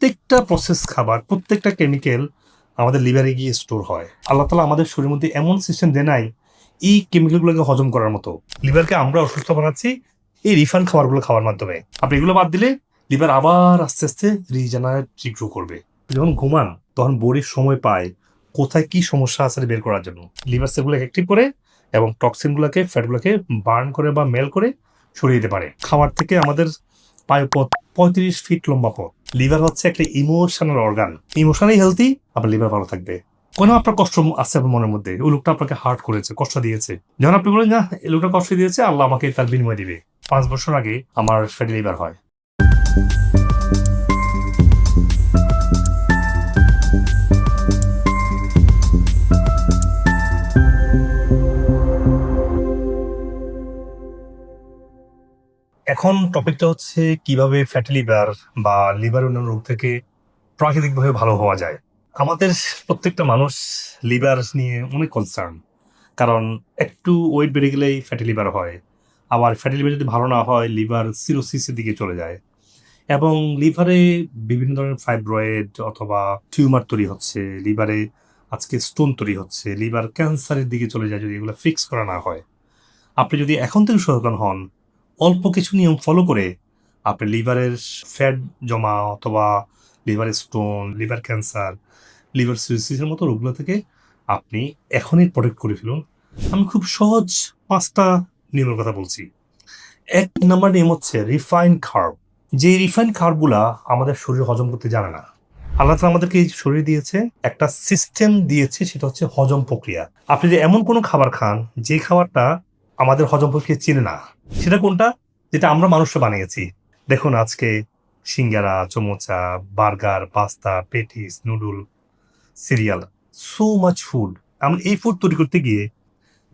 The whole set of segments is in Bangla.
প্রত্যেকটা প্রসেস খাবার, প্রত্যেকটা কেমিক্যাল আমাদের লিভারে গিয়ে স্টোর হয়। আল্লাহ তালা আমাদের শরীরের মধ্যে এমন সিস্টেম দেয় নাই, এই কেমিক্যালগুলোকে হজম করার মতো। লিভারকে আমরা অসুস্থ বানাচ্ছি, এই রিফান্ড খাবারগুলো খাওয়ার মাধ্যমে। আপনি এগুলো বাদ দিলে লিভার আবার আস্তে আস্তে রিজেনারেট রিগ্রো করবে। যখন ঘুমান, তখন বডির সময় পায়, কোথায় কি সমস্যা আছে বের করার জন্য। লিভার সেলগুলোকে অ্যাক্টিভ করে এবং টক্সিনগুলোকে ফ্যাটগুলোকে বার্ন করে বা মেল করে সরিয়ে দিতে পারে। খাবার থেকে আমাদের পায়ুপথ পঁয়ত্রিশ ফিট লম্বা পথ। লিভার হচ্ছে একটা ইমোশনাল অর্গান ইমোশনালি হেলদি আপনার লিভার ভালো থাকবে। কোনো আপনার কষ্ট আছে আপনার মনের মধ্যে? ওই লোকটা আপনাকে হার্ট করেছে, কষ্ট দিয়েছে। যখন আপনি বলেন না এই লোকটা কষ্ট দিয়েছে, আল্লাহ আমাকে তার বিনিময় দিবে। পাঁচ বছর আগে আমার ফ্যাটি লিভার হয়। এখন টপিকটা হচ্ছে কীভাবে ফ্যাটি লিভার বা লিভার অন্যান্য রোগ থেকে প্রাকৃতিকভাবে ভালো হওয়া যায়। আমাদের প্রত্যেকটা মানুষ লিভার নিয়ে অনেক কনসার্ন কারণ একটু ওয়েট বেড়ে গেলেই ফ্যাটি লিভার হয়। আবার ফ্যাটি লিভার যদি ভালো না হয় লিভার সিরোসিসের দিকে চলে যায়। এবং লিভারে বিভিন্ন ধরনের ফাইব্রয়েড অথবা টিউমার তৈরি হচ্ছে। লিভারে আজকে স্টোন তৈরি হচ্ছে। লিভার ক্যান্সারের দিকে চলে যায় যদি এগুলো ফিক্স করা না হয়। আপনি যদি এখন থেকে সচেতন হন অল্প কিছু নিয়ম ফলো করে আপনি লিভারের ফ্যাট জমা অথবা liver stone liver cancer liver সিরোসিসের মতো রোগগুলো থেকে আপনি এখনই প্রোটেক্ট করে ফেলুন। আমি খুব সহজ পাঁচটা নিয়মের কথা বলছি। এক নাম্বার নিয়ম হচ্ছে রিফাইন খার্ব যে রিফাইন খার্বগুলা আমাদের শরীর হজম করতে জানে না, আল্লাহ আমাদেরকে শরীর দিয়েছে, একটা সিস্টেম দিয়েছে, সেটা হচ্ছে হজম প্রক্রিয়া। আপনি যে এমন কোনো খাবার খান, যে খাবারটা আমাদের হজম প্রক্রিয়া চেনে না। সেটা কোনটা? যেটা আমরা মানুষরা বানিয়েছি। দেখুন আজকে সিঙ্গারা, samosa, burger, pasta, patties, noodle, cereal, so much food. আমরা এই ফুড তৈরি করতে গিয়ে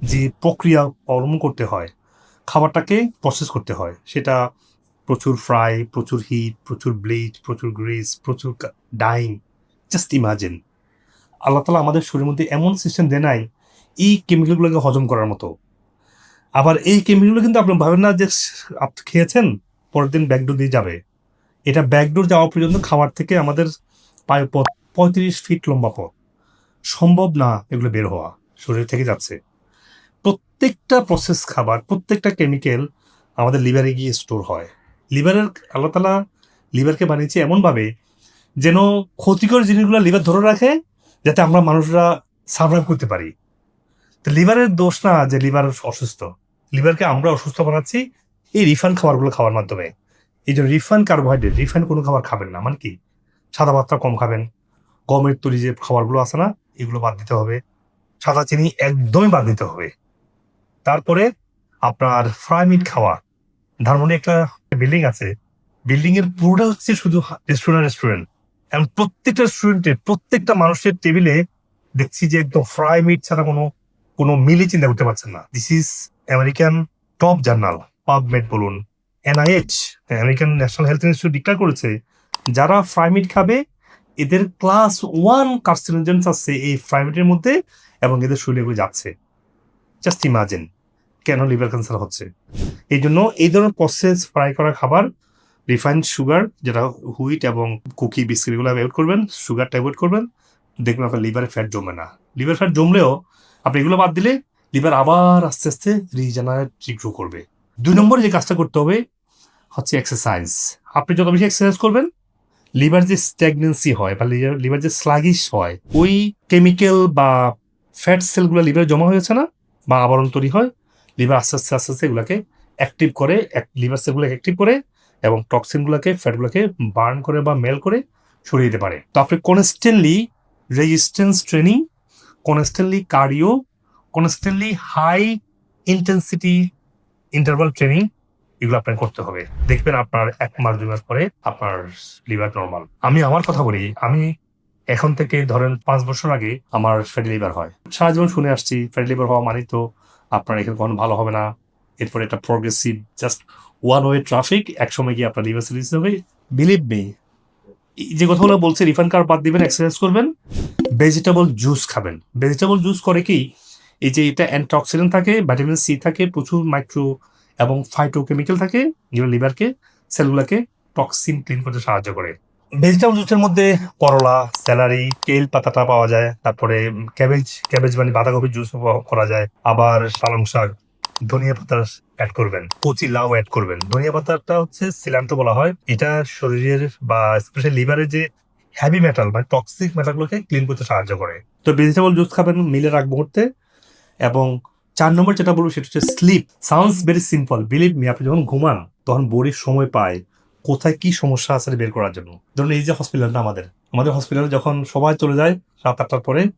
যে প্রক্রিয়া অবলম্বন করতে হয়, খাবারটাকে প্রসেস করতে হয়, সেটা প্রচুর ফ্রাই প্রচুর হিট প্রচুর ব্লিচ প্রচুর গ্রিস প্রচুর ডাইং জাস্ট ইমাজিন আল্লাহ তালা আমাদের শরীরের মধ্যে এমন সিস্টেম দেয় নাই, এই কেমিক্যালগুলোকে হজম করার মতো। আবার এই কেমিক্যালগুলো কিন্তু আপনি ভাবেন না যে আপনি খেয়েছেন, পরের দিন ব্যাকডোর দিয়ে যাবে। এটা ব্যাকডোর যাওয়া পর্যন্ত খাবার থেকে আমাদের পায় পথ পঁয়ত্রিশ ফিট লম্বা পথ। সম্ভব না এগুলো বের হওয়া, শরীর থেকে যাচ্ছে। প্রত্যেকটা প্রসেস খাবার, প্রত্যেকটা কেমিক্যাল আমাদের লিভারে গিয়ে স্টোর হয়। লিভারের আল্লাহ তালা লিভারকে বানিয়েছে এমনভাবে যেন ক্ষতিকর জিনিসগুলো লিভার ধরে রাখে, যাতে আমরা মানুষরা সার্ভাইভ করতে পারি। তো লিভারের দোষ না যে লিভার অসুস্থ। লিভারকে আমরা অসুস্থ বানাচ্ছি এই রিফান্ড খাবারগুলো খাওয়ার মাধ্যমে। এই যে রিফান্ড কার্বোহাইড্রেট, রিফান্ড কোনো খাবার খাবেন না। মানে কি? সাদা মাত্রা কম খাবেন। গমের তৈরি যে খাবারগুলো আছে না, এগুলো বাদ দিতে হবে। সাদা চিনি একদমই বাদ দিতে হবে। তারপরে আপনার ফ্রাই মিট খাওয়া। ধানমন্ডি একটা বিল্ডিং আছে। বিল্ডিং এর পুরোটা হচ্ছে শুধু রেস্টুরেন্ট রেস্টুরেন্ট এবং প্রত্যেকটা রেস্টুরেন্টে প্রত্যেকটা মানুষের টেবিলে দেখছি যে একদম ফ্রাই মিট ছাড়া কোনো কোনো মিলই চিন্তা করতে পারছেন না। This is American top journal, PubMed বলুন, NIH, American national health institute declare করেছে, যারা ফ্রাইমিট খাবে, এদের ক্লাস ওয়ান কার্সিনোজেন্স আছে এই ফ্রাই মিটের মধ্যে এবং এদের শরীরে এগুলো যাচ্ছে। জাস্ট ইমাজিন কেন লিভার ক্যান্সার হচ্ছে? এই জন্য এই ধরনের প্রসেস ফ্রাই করা খাবার রিফাইন্ড সুগার যেটা হুইট এবং কুকি বিস্কিট এগুলো অ্যাভয়েড করবেন সুগারটা অ্যাভয়েড করবেন, দেখবেন আপনার লিভারে ফ্যাট জমে না। লিভার ফ্যাট জমলেও আপনি এগুলো বাদ দিলে লিভার আবার আস্তে আস্তে রিজেনারেট রিগ্রো করবে। দুই নম্বরে যে কাজটা করতে হবে হচ্ছে এক্সারসাইজ আপনি যত বেশি এক্সারসাইজ করবেন লিভার যে স্ট্যাগনেন্সি হয় বা লিভার যে স্লাগিশ হয়, ওই কেমিক্যাল বা ফ্যাট সেলগুলো লিভারে জমা হয়েছে না বা আবরণ তৈরি হয় লিভার আস্তে আস্তে আস্তে আস্তে এগুলোকে অ্যাক্টিভ করে লিভার সেলগুলোকে অ্যাক্টিভ করে এবং টক্সিনগুলোকে ফ্যাটগুলোকে বার্ন করে বা মেল করে সরিয়ে দিতে পারে। তো আপনি constantly resistance training constantly cardio constantly high intensity interval training এগুলো আপনার করতে হবে। দেখবেন আপনার এক মাস, দুই মাস পরে আপনার লিভার নর্মাল আমি আমার কথা বলি, আমি এখন থেকে ধরেন পাঁচ বছর আগে আমার ফ্যাটি লিভার হয়। সারা জীবন শুনে আসছি ফ্যাটি লিভার হওয়া মানে তো আপনার এখানে কখনো ভালো হবে না। এরপরে একটা progressive just one way traffic একসময় গিয়ে আপনার লিভার সিরিজ হবে। বিলিভ মি যে কথাগুলো বলছে রিফান্ড কার্ড বাদ দিবেন এক্সারসাইজ করবেন ভেজিটেবল জুস খাবেন। ভেজিটেবল জুস করে কি? এই যে এটা অ্যান্টিঅক্সিডেন্ট থাকে, ভিটামিন সি থাকে, প্রচুর মাইক্রো এবং ফাইটোকেমিক্যাল থাকে, যেগুলো লিভারকে সেলগুলোকে টক্সিন ক্লিন করতে সাহায্য করে। ভেজিটেবল জুসের মধ্যে করলা, স্যালারি কেল পাতাটা পাওয়া যায়, তারপরে ক্যাবেজ ক্যাবেজ মানে বাঁধাকপির জুস করা যায়, আবার পালং শাক, ধনিয়া পাতা অ্যাড করবেন, কচি লাউ অ্যাড করবেন। ধনিয়া পাতাটা হচ্ছে সিলান্ত বলা হয়, এটা শরীরের বা স্পেশালি লিভারের যে হ্যাভি মেটাল মানে টক্সিক মেটালগুলোকে ক্লিন করতে সাহায্য করে। তো ভেজিটেবল জুস খাবেন, মিলে রাখ মুহূর্তে এবং চার নম্বর যেটা বলব সেটা হচ্ছে sleep sounds very simple believe me আপনি যখন ঘুমান, তখন বডির সময় পায় কোথায় কি সমস্যা আছে বের করার জন্য। ধরুন এই যে হসপিটালটা আমাদের। আমাদের হসপিটালে যখন সবাই চলে যায় রাত আটটার পরে,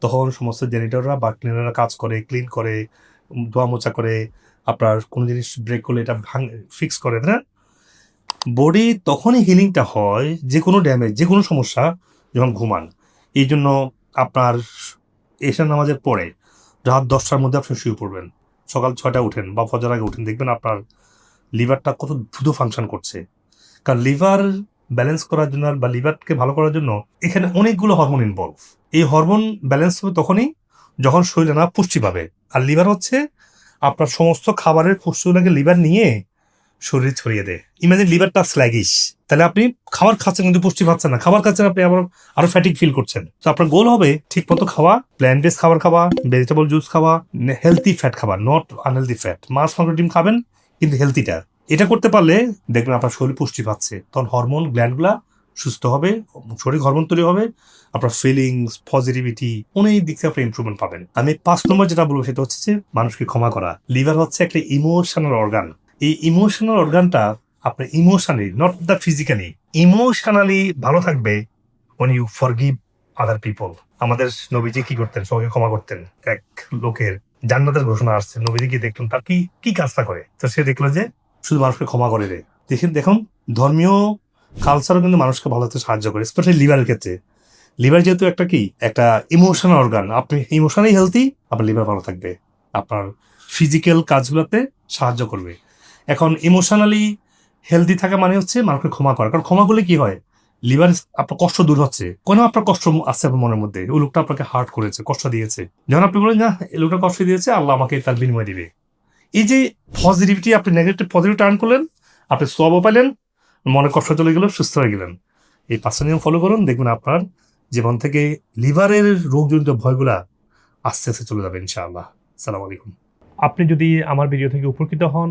তখন সমস্ত জেনিটররা বা ক্লিনাররা কাজ করে ক্লিন করে, ধোয়া মোচা করে, আপনার কোনো জিনিস ব্রেক করলে এটা ভাঙ ফিক্স করে না? বডি তখনই হিলিংটা হয় যে কোনো ড্যামেজ যে কোনো সমস্যা যখন ঘুমান। এই জন্য আপনার এশার নামাজের পরে রাত দশটার মধ্যে আপনি শুয়ে পড়বেন। সকাল ছয়টা উঠেন বা ফজর আগে উঠেন, দেখবেন আপনার লিভারটা কত দ্রুত ফাংশন করছে। কারণ লিভার ব্যালেন্স করার জন্য বা লিভারকে ভালো করার জন্য এখানে অনেকগুলো হরমোন ইনভলভ এই হরমোন ব্যালেন্স হবে তখনই যখন শরীরে না পুষ্টি পাবে। আর লিভার হচ্ছে আপনার সমস্ত খাবারের পুষ্টিগুলোকে লিভার নিয়ে শরীরে ছড়িয়ে দেয়। ইমাজিন লিভারটা স্ল্যাগিশ তাহলে আপনি খাবার খাচ্ছেন কিন্তু পুষ্টি পাচ্ছেন না। খাবার খাচ্ছেন আপনি আবার আরও ফ্যাটিক ফিল করছেন। তো আপনার গোল হবে ঠিক মতো খাওয়া প্ল্যান্ট বেস খাবার খাওয়া ভেজিটেবল জুস খাওয়া হেলদি ফ্যাট খাওয়া নট আনহেলদি ফ্যাট মাছ, মাংস, ডিম খাবেন, কিন্তু হেলদিটা এটা করতে পারলে দেখবেন আপনার শরীর পুষ্টি পাচ্ছে। তখন হরমোন গ্ল্যান্ডগুলা সুস্থ হবে, শরীর হরমোন তৈরি হবে, আপনার ফিলিংস পজিটিভিটি অনেক দিক থেকে আপনি ইম্প্রুভমেন্ট পাবেন। আমি পাঁচ নম্বর যেটা বলব সেটা হচ্ছে মানুষকে ক্ষমা করা। লিভার হচ্ছে একটা ইমোশনাল অর্গান এই ইমোশনাল অর্গানটা আপনার emotionally not the physically emotionally ভালো থাকবে when you forgive other people আমাদের নবীজি কি করতেন? সবাইকে ক্ষমা করতেন। এক লোকের জান্নাতের ঘোষণা আসছে। নবীজি কি দেখলেন তার কি কি কাজটা করে? তো সে দেখল যে শুধু মানুষকে ক্ষমা করে রে দেখেন, দেখুন, ধর্মীয় কালচারও কিন্তু মানুষকে ভালো হতে সাহায্য করে স্পেশালি লিভারের ক্ষেত্রে। লিভার যেহেতু একটা কি? একটা ইমোশনাল অর্গান আপনি ইমোশনালি হেলদি আপনার লিভার ভালো থাকবে। আপনার ফিজিক্যাল কাজগুলোতে সাহায্য করবে। এখন ইমোশনালি হেলদি থাকা মানে হচ্ছে মানুষকে ক্ষমা করা। কারণ ক্ষমা করলে কি হয়? লিভার আপনার কষ্ট দূর হচ্ছে। কোনো আপনার কষ্ট আছে আপনার মনের মধ্যে? ওই লোকটা আপনাকে হার্ট করেছে, কষ্ট দিয়েছে। যখন আপনি বলেন না, এই লোকটা কষ্ট দিয়েছে, আল্লাহ আমাকে তার বিনিময় দিবে। এই যে পজিটিভিটি আপনি নেগেটিভ পজিটিভ টার্ন করলেন, আপনি সবও পাইলেন মনে কষ্ট চলে গেল, সুস্থ হয়ে গেলেন। এই পাঁচটা নিয়ম ফলো করুন, দেখবেন আপনার জীবন থেকে লিভারের রোগজনিত ভয়গুলা আস্তে আস্তে চলে যাবে, ইনশাআল্লাহ। সালাম আলাইকুম। আপনি যদি আমার ভিডিও থেকে উপকৃত হন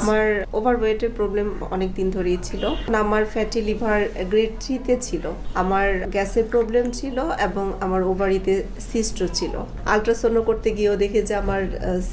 আমার ওভারওয়েটের প্রবলেম অনেক দিন ধরেই ছিল। আমার ফ্যাটি লিভার গ্রেড থ্রিতে ছিল। আমার গ্যাসের প্রবলেম ছিল এবং আমার ওভারিতে সিস্ট ছিল। আলট্রাসাউন্ড করতে গিয়েও দেখে যে আমার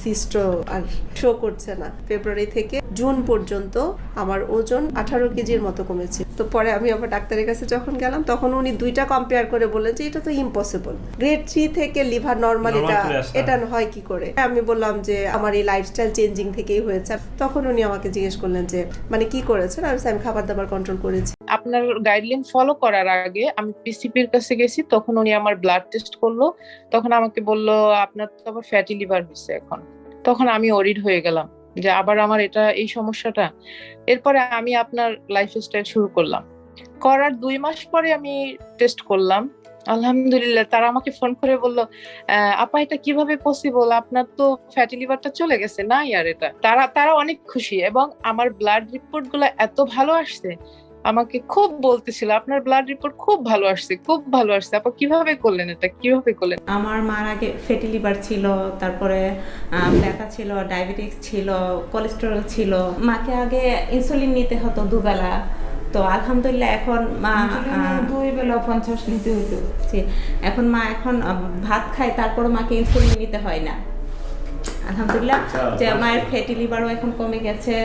সিস্ট আর শো করছে না। ফেব্রুয়ারি থেকে জুন পর্যন্ত আমার ওজন আঠারো কেজির মতো কমেছে। তো পরে আমি আবার ডাক্তারের কাছে যখন গেলাম তখন উনি দুইটা কম্পেয়ার করে বললেন যে এটা তো ইম্পসিবল গ্রেড থ্রি থেকে লিভার নর্মাল এটা এটা হয় কি করে? আমি বললাম যে আমার এই লাইফস্টাইল চেঞ্জিং থেকেই হয়েছে। তখন উনি আমাকে জিজ্ঞেস করলেন যে মানে কি করেছেন? আমি আমি খাবার দাবার কন্ট্রোল করেছি। আপনার গাইডলাইন ফলো করার আগে আমি পিসিপির কাছে গেছি তখন উনি আমার ব্লাড টেস্ট করল। তখন আমাকে বলল আপনার তো আবার ফ্যাটি লিভার হয়েছে এখন। তখন আমি অরিড হয়ে গেলাম। যে আবার আমার এটা, এই সমস্যাটা। এরপরে আমি আপনার লাইফস্টাইল শুরু করলাম। করার দুই মাস পরে আমি টেস্ট করলাম। আলহামদুলিল্লাহ, তারা আমাকে ফোন করে বলল আপা, এটা কীভাবে পসিবল আপনার তো ফ্যাটি লিভারটা চলে গেছে না আর এটা? তারা তারা অনেক খুশি এবং আমার ব্লাড রিপোর্টগুলো এত ভালো আসছে আমাকে খুব বলতেছিল আপনার ব্লাড রিপোর্ট খুব ভালো আসছে খুব ভালো আসছে। আপা কীভাবে করলেন এটা? কীভাবে করলেন? আমার মার আগে ফেটি লিভার ছিল তারপরে ব্যথা ছিল ডায়াবেটিস ছিল কোলেস্টেরল ছিল। মাকে আগে ইনসুলিন নিতে হতো দুবেলা। তো আলহামদুলিল্লাহ এখন মা দুই বেলা পঞ্চাশ নিতে হতো এখন মা এখন ভাত খায় তারপরে মাকে ইনসুলিন নিতে হয় না। আলহামদুলিল্লাহ যে মায়ের ফ্যাটি লিভারও এখন কমে গেছে।